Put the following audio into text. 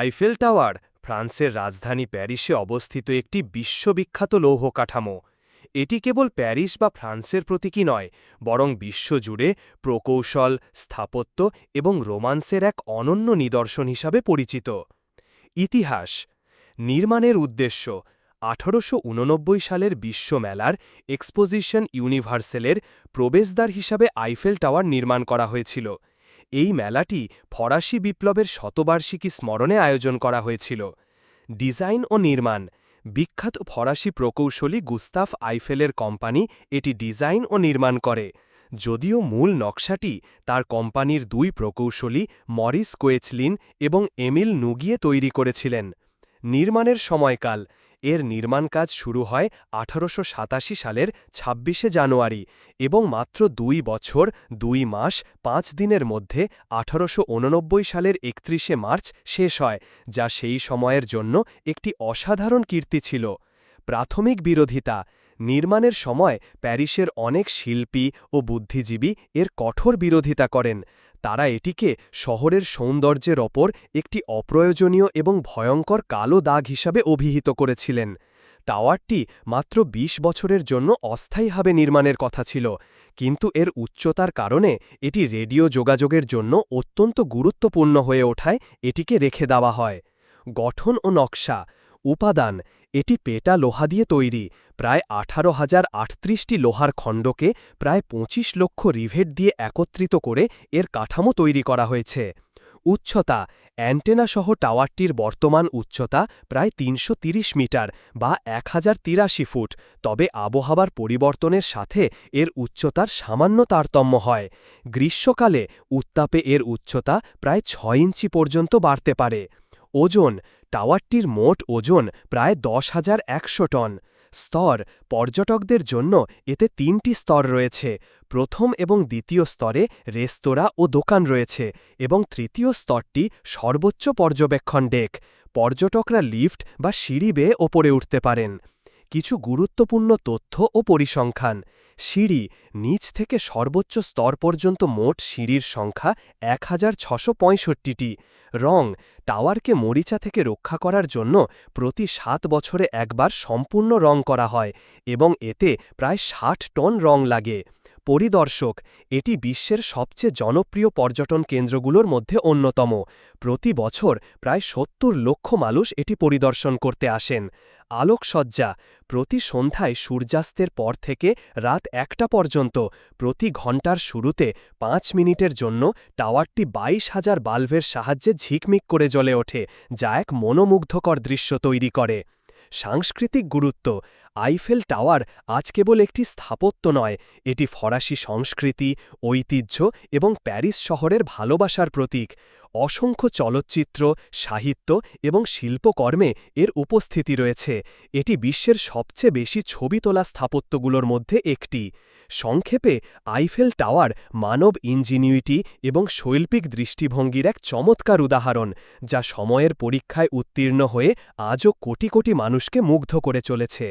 Eiffel tower, ফ্রান্সের রাজধানী প্যারিসে অবস্থিত একটি বিশ্ববিখ্যাত লৌহ কাঠামো। এটি কেবল প্যারিস বা ফ্রান্সের প্রতীকী নয়, বরং বিশ্বজুড়ে প্রকৌশল, স্থাপত্য এবং রোমান্সের এক অনন্য নিদর্শন হিসাবে পরিচিত। ইতিহাস, নির্মাণের উদ্দেশ্য, আঠারোশো উননব্বই সালের বিশ্বমেলার এক্সপোজিশন ইউনিভার্সেলের প্রবেশদ্বার হিসাবে আইফেল টাওয়ার নির্মাণ করা হয়েছিল। এই মেলাটি ফরাসি বিপ্লবের শতবার্ষিকী স্মরণে আয়োজন করা হয়েছিল। ডিজাইন ও নির্মাণ, বিখ্যাত ফরাসি প্রকৌশলী গুস্তাফ আইফেলের কোম্পানি এটি ডিজাইন ও নির্মাণ করে। যদিও মূল নকশাটি তার কোম্পানির দুই প্রকৌশলী মরিস কোয়েচলিন এবং এমিল নুগিয়ে তৈরি করেছিলেন। নির্মাণের সময়কাল এর নির্মাণ কাজ শুরু হয় আঠারোশো সাতাশি সালের ২৬শে জানুয়ারি এবং মাত্র দুই বছর, দুই মাস, পাঁচ দিনের মধ্যে আঠারোশো উননব্বই সালের একত্রিশে মার্চ শেষ হয়, যা সেই সময়ের জন্য একটি অসাধারণ কীর্তি ছিল। প্রাথমিক বিরোধিতা, নির্মাণের সময় প্যারিসের অনেক শিল্পী ও বুদ্ধিজীবী এর কঠোর বিরোধিতা করেন। তারা এটিকে শহরের সৌন্দর্যের ওপর একটি অপ্রয়োজনীয় এবং ভয়ঙ্কর কালো দাগ হিসাবে অভিহিত করেছিলেন। টাওয়ারটি মাত্র ২০ বছরের জন্য অস্থায়ীভাবে নির্মাণের কথা ছিল, কিন্তু এর উচ্চতার কারণে এটি রেডিও যোগাযোগের জন্য অত্যন্ত গুরুত্বপূর্ণ হয়ে ওঠায় এটিকে রেখে দেওয়া হয়। গঠন ও নকশা, উপাদান এটি পেটা লোহা দিয়ে তৈরি। প্রায় আঠারো হাজার আটত্রিশটি লোহার খণ্ডকে প্রায় ২৫ লক্ষ রিভেট দিয়ে একত্রিত করে এর কাঠামো তৈরি করা হয়েছে। উচ্চতা অ্যান্টেনাসহ টাওয়ারটির বর্তমান উচ্চতা প্রায় ৩৩০ মিটার বা এক হাজার তিরাশি ফুট। তবে আবহাওয়ার পরিবর্তনের সাথে এর উচ্চতার সামান্য তারতম্য হয়। গ্রীষ্মকালে উত্তাপে এর উচ্চতা প্রায় ছয় ইঞ্চি পর্যন্ত বাড়তে পারে। ওজন, টাওয়ারটির মোট ওজন প্রায় দশ হাজার একশো টন। স্তর পর্যটকদের জন্য এতে তিনটি স্তর রয়েছে। প্রথম এবং দ্বিতীয় স্তরে রেস্তোরাঁ ও দোকান রয়েছে এবং তৃতীয় স্তরটি সর্বোচ্চ পর্যবেক্ষণ ডেক। পর্যটকরা লিফট বা সিঁড়ি বেয়ে ওপরে উঠতে পারেন। কিছু গুরুত্বপূর্ণ তথ্য ও পরিসংখ্যান। সিঁড়ি নিচ থেকে সর্বোচ্চ স্তর পর্যন্ত মোট সিঁড়ির সংখ্যা এক পঁয়ষট্টিটি। রং টাওয়ারকে মরিচা থেকে রক্ষা করার জন্য প্রতি সাত বছরে একবার সম্পূর্ণ রং করা হয় এবং এতে প্রায় ষাট টন রং লাগে। পরিদর্শক, এটি বিশ্বের সবচেয়ে জনপ্রিয় পর্যটন কেন্দ্রগুলোর মধ্যে অন্যতম। প্রতি বছর প্রায় সত্তর লক্ষ মানুষ এটি পরিদর্শন করতে আসেন। আলোকসজ্জা, প্রতি সন্ধ্যায় সূর্যাস্তের পর থেকে রাত একটা পর্যন্ত, প্রতি ঘণ্টার শুরুতে পাঁচ মিনিটের জন্য টাওয়ারটি বাইশ হাজার বাল্বের সাহায্যে ঝিকমিক করে জ্বলে ওঠে, যা এক মনোমুগ্ধকর দৃশ্য তৈরি করে। সাংস্কৃতিক গুরুত্ব আইফেল টাওয়ার আজ কেবল একটি স্থাপত্য নয়, এটি ফরাসি সংস্কৃতি, ঐতিহ্য এবং প্যারিস শহরের ভালোবাসার প্রতীক। অসংখ্য চলচ্চিত্র, সাহিত্য এবং শিল্পকর্মে এর উপস্থিতি রয়েছে। এটি বিশ্বের সবচেয়ে বেশি ছবি তোলা স্থাপত্যগুলোর মধ্যে একটি। সংক্ষেপে, আইফেল টাওয়ার মানব ইঞ্জিনিউইটি এবং শৈল্পিক দৃষ্টিভঙ্গির এক চমৎকার উদাহরণ, যা সময়ের পরীক্ষায় উত্তীর্ণ হয়ে আজও কোটি কোটি মানুষকে মুগ্ধ করে চলেছে।